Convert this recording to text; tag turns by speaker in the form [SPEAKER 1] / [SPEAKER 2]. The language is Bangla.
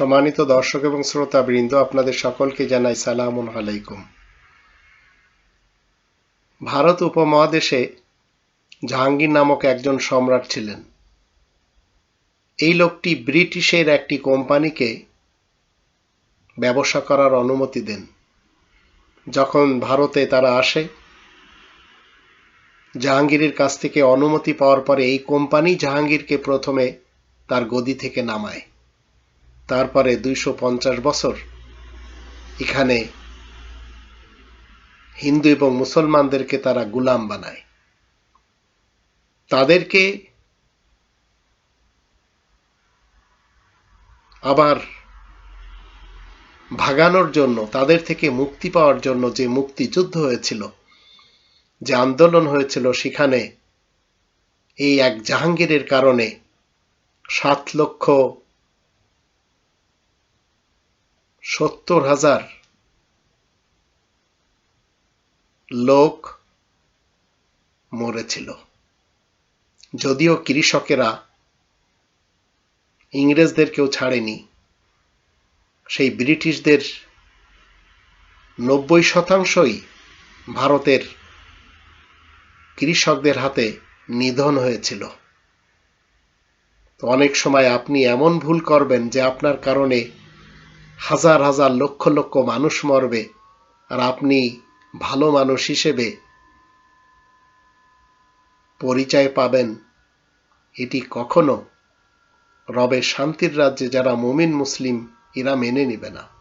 [SPEAKER 1] সম্মানিত দর্শক এবং শ্রোতা বৃন্দ আপনাদের সকলকে জানাই সালামুন আলাইকুম। ভারত উপমহাদেশে জাহাঙ্গীর নামক একজন সম্রাট ছিলেন। এই লোকটি ব্রিটিশের একটি কোম্পানিকে ব্যবসা করার অনুমতি দেন। যখন ভারতে তারা আসে, জাহাঙ্গীরের কাছ থেকে অনুমতি পাওয়ার পরে এই কোম্পানি জাহাঙ্গীরকে প্রথমে তার গদি থেকে নামায়। তারপরে দুইশো পঞ্চাশ বছর এখানে হিন্দু এবং মুসলমানদেরকে তারা গুলাম বানায়। তাদেরকে আবার ভাগানোর জন্য, তাদের থেকে মুক্তি পাওয়ার জন্য যে মুক্তিযুদ্ধ হয়েছিল, যে আন্দোলন হয়েছিল, সেখানে এই এক জাহাঙ্গীরের কারণে সাত লক্ষ সত্তর হাজার লোক মরেছিল। যদিও কৃষকেরা ইংরেজদের কেউ ছাড়েনি, সেই ব্রিটিশদের নব্বই শতাংশই ভারতের কৃষকদের হাতে নিধন হয়েছিল। অনেক সময় আপনি এমন ভুল করবেন যে আপনার কারণে হাজার হাজার লক্ষ লক্ষ মানুষ মরবে আর আপনি ভালো মানুষ হিসেবে পরিচয় পাবেন। এটি কখনো রবে শান্তির রাজ্যে যারা মুমিন, মুসলিম, এরা মেনে নিবে না।